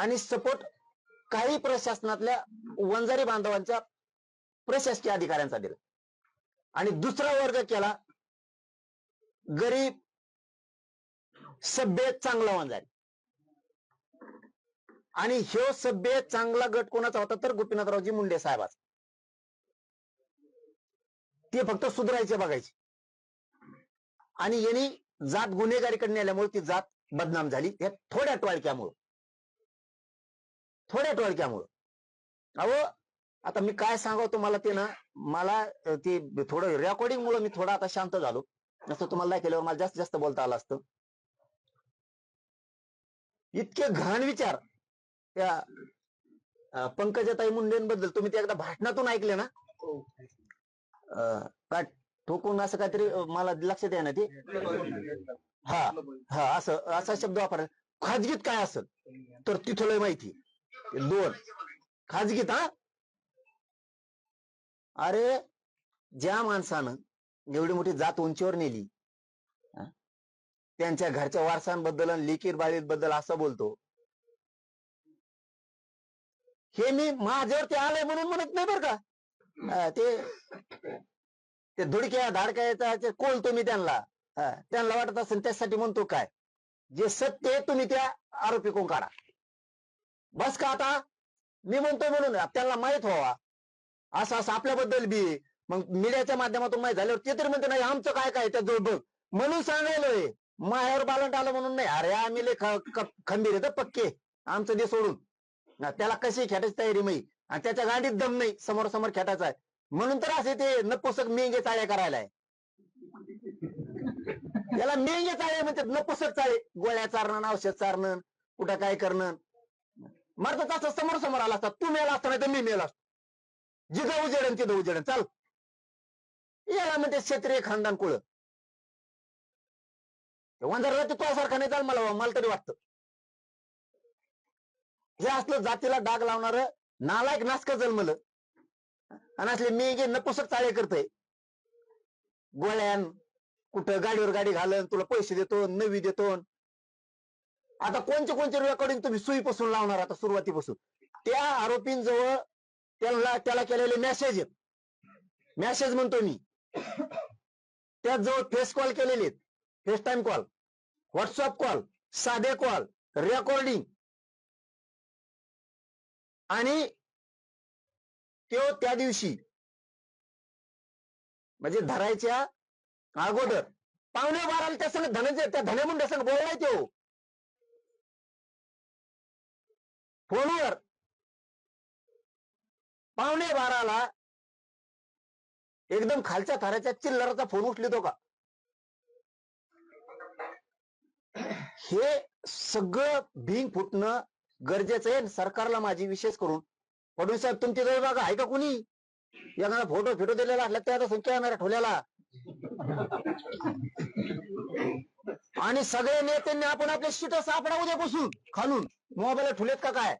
आणि सपोर्ट काही प्रशासनातल्या वंजारी बांधवांच्या प्रशासकीय अधिकाऱ्यांचा दिला. आणि दुसरा वर्ग केला गरीब सभ्य चांगला वंजारी. आणि ह्यो सभ्य चांगला गट कोणाचा होता तर गोपीनाथरावजी मुंडे साहेबाचा. ते फक्त सुधारायचे बघायचे. आणि यांनी जात गुन्हेगारीकडे नेल्यामुळे ती जात बदनाम झाली. या थोड्या टोळक्यामुळे. थोड्या टोळक्यामुळं अहो आता मी काय सांगाव तुम्हाला ते ना मला ते थोडं रेकॉर्डिंग मुळे मी थोडा आता शांत झालो. नसतं तुम्हाला नाही केल्यावर मला जास्त जास्त बोलता आलं असतं. इतके घाण विचार. त्या पंकजाताई मुंडेंबद्दल तुम्ही ते एकदा भाषणातून ऐकले ना? अं, काय ठोकून असं काहीतरी मला लक्षात आहे ना ते? हा हा असं असा शब्द वापर. खाजगीत काय असेल? तर तिथं लय माहिती. दोन. खाजगीत हा? अरे ज्या माणसानं एवढी मोठी जात उंचीवर नेली त्यांच्या घरच्या वारसांबद्दल आणि लिकीर बाळीत बद्दल असं बोलतो. हे मी माझ्यावरती आलंय म्हणून म्हणत नाही बरं का? ते ते धुडक्या धाडक्याचा ते कोलतो मी त्यांना. त्यांना वाटत असेल त्यासाठी म्हणतो काय? जे सत्य आहे तुम्ही त्या आरोपी कोण काढा. बस का आता? मी म्हणतोय म्हणून त्यांना माहीत व्हावा. असं असं आपल्याबद्दल बी. मग मीडियाच्या माध्यमातून माहीत झाल्यावर ते तरी म्हणते नाही आमचं काय काय त्या बघ. म्हणून सांगायलोय. मायावर बालंट आलं म्हणून नाही. अरे आम्ही लय खंबीर येत पक्के. आमचं दे सोडून. त्याला कशी खेटायची तयारी मी? आणि त्याच्या गाडीत दम नाही. समोर समोर खेटायचा आहे. म्हणून तर असे ते नपुसक मेंगे चाळे करायला आहे त्याला मेंगे चाळे म्हणतात. नपुसक चाळे. गोळ्या चारणं औषध चारणं कुठं काय करणं. मरत असं समोर समोर आला असता तू मेला असता नाही तर मी मेला असतो. जिथं उजेडन तिथं उजेडन. चाल. याला म्हणते क्षेत्रीय खानदान कुळ. वंजारला ते तुझ्यासारखा नाही चाल मला मला तरी वाटतं. हे असलं जातीला डाग लावणार नालायक नासक जन्मलं. आणि असले मेघे नपुसक चाळे करतय. गोळ्यान कुठं गाडीवर गाडी घालन तुला पैसे देतो नवी देतो आता कोणते कोणते रेकॉर्डिंग तुम्ही सुईपासून लावणार आता सुरुवातीपासून? त्या आरोपींजवळ त्याला त्याला केलेले मेसेज आहेत. मेसेज म्हणतो मी. त्याजवळ फेस कॉल केलेले आहेत. Face time call WhatsApp call साधे कॉल रेकॉर्डिंग आणि तो त्या दिवशी म्हणजे धरायच्या अगोदर पाहुणे बाराला त्या संग धनंजय त्या धनेमुंड्या संग बोललाय तो फोनवर पावणे बाराला एकदम खालच्या थराच्या चिल्लराचा फोन उचलितो का? हे सगळं भिंग फुटणं गरजेचं आहे सरकारला माझी विशेष करून. फडणवीस साहेब तुमच्या जवळ बघा आहे का कुणी? एखादा फोटो फिटो दिलेला असला त्याचा संख्या येणार ठोल्याला. आणि सगळे नेत्यांनी आपण आपले शिट सापडा उद्यापासून. खालून. मोबाईल ठुलेत का काय?